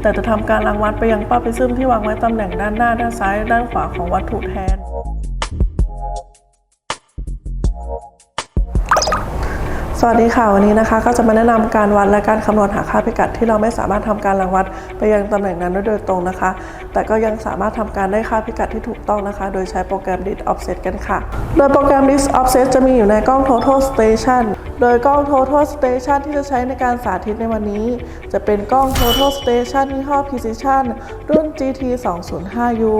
แต่จะทำการรังวัดไปยังป้าไปซึมที่วางไว้ตำแหน่งด้านหน้า ด้านซ้าย ด้านขวาของวัตถุแทน สวัสดีค่ะวันนี้นะคะ ก็จะมาแนะนำการวัดและการคำนวณหาค่าพิกัด ที่เราไม่สามารถทำการรังวัดไปยังตำแหน่งนั้นได้โดยตรงนะคะ แต่ก็ยังสามารถทำการได้ค่าพิกัดที่ถูกต้องนะคะ โดยใช้โปรแกรม Dis Offset กันค่ะ โดยโปรแกรม Dis Offset จะมีอยู่ในกล้อง Total Station โดยกล้อง Total Station ที่จะใช้ในการสาธิตในวันนี้ จะเป็นกล้อง Total Station ยี่ห้อ Precision รุ่น GT 205U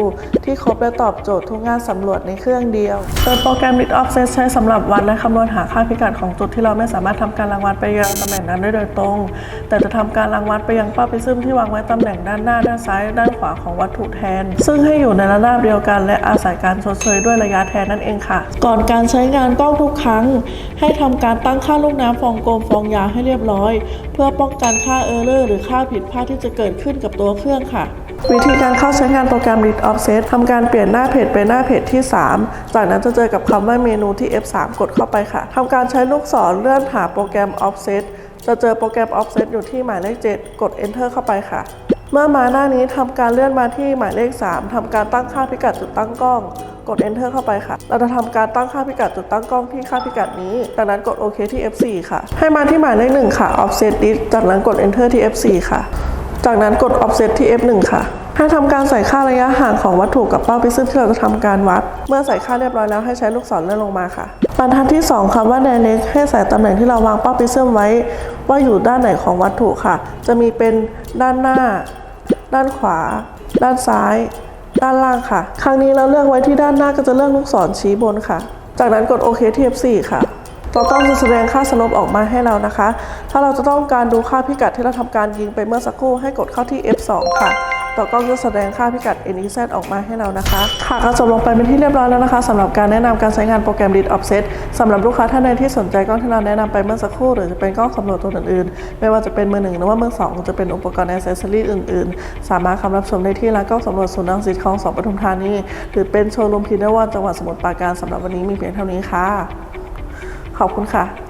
ที่ครบและตอบโจทย์ทุกงานสำรวจในเครื่องเดียว โดยโปรแกรม Dist Offset ใช้สำหรับวัดและคำนวณหาค่าพิกัดของจุดที่เราไม่สามารถทำการรังวัดไปยังตำแหน่งนั้นได้โดยตรง แต่จะทำการรังวัดไปยังเป้าไปซึมที่วางไว้ตำแหน่งด้านหน้า ด้านซ้าย ด้านขวาของวัตถุแทน ซึ่งให้อยู่ในระนาบเดียวกัน และอาศัยการชดเชยด้วยระยะแทนนั่นเองค่ะ ก่อนการใช้งานกล้องทุกครั้ง ให้ทำการตั้งค่าลูกน้ำฟองกลมฟองยาวให้เรียบร้อย เพื่อป้องกันค่าเออร์เลอร์หรือค่าผิดพลาดที่จะเกิดขึ้นกับตัวเครื่องค่ะ วิธีการเข้าใช้งานโปรแกรม Read Offset ทำการเปลี่ยนหน้าเพจไปหน้าเพจที่ 3 จากนั้นจะเจอกับคำว่าเมนูที่ F3 กดเข้าไปค่ะทำการใช้ลูกศรเลื่อนหาโปรแกรม Offset จะเจอโปรแกรม Offset อยู่ที่หมายเลข 7 กด Enter เข้าไปค่ะ เมื่อมาหน้านี้ทำการเลื่อนมาที่หมายเลข 3ทำการตั้งค่าพิกัดจุดตั้งกล้อง กด Enter เข้าไปค่ะ เราจะทำการตั้งค่าพิกัดจุดตั้งกล้องที่ค่าพิกัดนี้ จากนั้นกดโอเคที่ F4 ค่ะ ให้มาที่หมายเลข 1 ค่ะ Offset List จากนั้นกด Enter ที่ F4 ค่ะ จากนั้นกด offset ที่ F1 ค่ะ ให้ทำการใส่ค่าระยะห่างของวัตถุกับเป้าพิซึมที่เราจะทำการวัด เมื่อใส่ค่าเรียบร้อยแล้วให้ใช้ลูกศรเลื่อนลงมาค่ะ บรรทัดที่ 2คำว่า direct ให้ใส่ตำแหน่งที่เราวางเป้าพิซึมไว้ ว่าอยู่ด้านไหนของวัตถุค่ะ จะมีเป็นด้านหน้า ด้านขวา ด้านซ้าย ด้านล่างค่ะ ครั้งนี้เราเลือกไว้ที่ด้านหน้าก็จะเลือกลูกศรชี้บนค่ะ จากนั้นกดโอเคที่ F4 ค่ะตัวกล้องจะแสดงค่าสลปออกมาให้เรานะคะ ถ้าเราจะต้องการดูค่าพิกัดที่เราทำการยิงไปเมื่อสักครู่ให้กดเข้าที่ F2 ค่ะ ตัวกล้องจะแสดงค่าพิกัด NEZ ออกมาให้เรานะคะ ค่ะก็จบลงไปเป็นที่เรียบร้อยแล้วนะคะสำหรับการแนะนำการใช้งานโปรแกรม Read Offset สำหรับลูกค้าท่านใดที่สนใจกล้องที่เราแนะนำไปเมื่อสักครู่หรือจะเป็นกล้องสำรวจตัวอื่นๆ ไม่ว่าจะเป็นมือหนึ่งหรือว่ามือสองจะเป็นอุปกรณ์อ c เซสซอรี่อื่นๆ สามารถคำรับชมได้ที่ร้านกล้องสำรวจศูนย์รังสิตคลองสองปทุมธานีหรือเป็นโชว์รูมพีเดวันจังหวัดสมุทรปราการสำหรับวันนี้มีเพียงเท่านี้ค่ะขอบคุณค่ะ